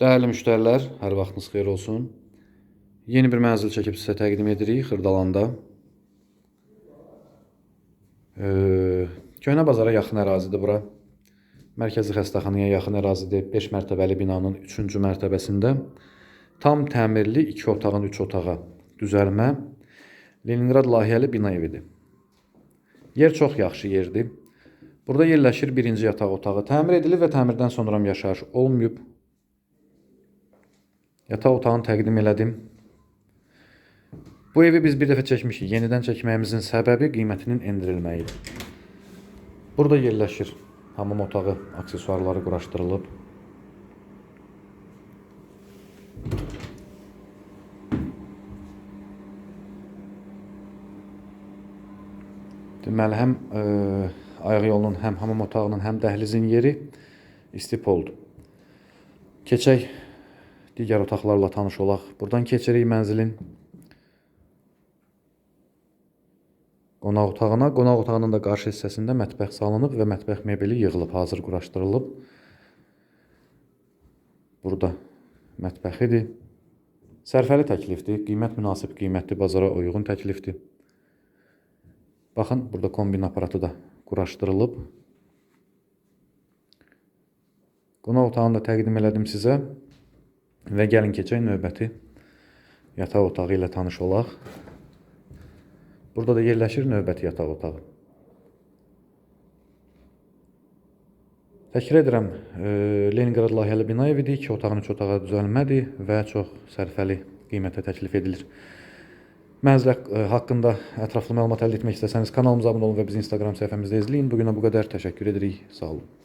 Değerli müşteriler, hər vaxtınız xeyir olsun. Yeni bir mənzil çəkib sizə təqdim edirik Xırdalanda. Ee, Köhnə bazara yaxın ərazidir bura. Mərkəzi xəstəxanaya yaxın ərazidir. 5 mərtəbəli binanın 3-cü mərtəbəsində tam təmirli 2 otağın 3 otağa düzəlmə Leningrad layihəli bina evidir. Yer çox yaxşı yerdir. Burada yerləşir birinci yataq otağı. Təmir edilib və təmirdən sonra yaşayış olmayıb. Yataq otağını təqdim elədim. Bu evi biz bir dəfə çəkmişik. Yenidən çəkməyimizin səbəbi qiymətinin endirilməyidir. Burada yerləşir hamam otağı, aksesuarları quraşdırılıb. Deməli, həm e, ayaq yolunun, həm hamam otağının, həm dəhlizin yeri istipoldur. Keçək digər otaqlarla tanış olaq. Buradan keçirik mənzilin qonaq otağına. Qonaq otağının da qarşı hissəsində mətbəx salınıb və mətbəx mebeli yığılıb, hazır quraşdırılıb. Burada mətbəxidir. Sərfəli təklifdir, qiymət münasib qiymətli, bazara uyğun təklifdir. Baxın, burada kombin aparatı da quraşdırılıb. Qonaq otağını da təqdim elədim sizə. Və gəlin keçək növbəti yataq otağı ilə tanış olaq. Burada da yerləşir növbəti yataq otağı. Təkrar edirəm, e, Leningrad layihəli bina evidir, 2 otağın 3 otağa düzəlmədir və çox sərfəli qiymətə təklif edilir. Mənzil e, haqqında ətraflı məlumat əldə etmək istəsəniz kanalımıza abunə olun və bizi Instagram səhifəmizdə izləyin. Bu günə bu qədər. Təşəkkür edirik. Sağ olun.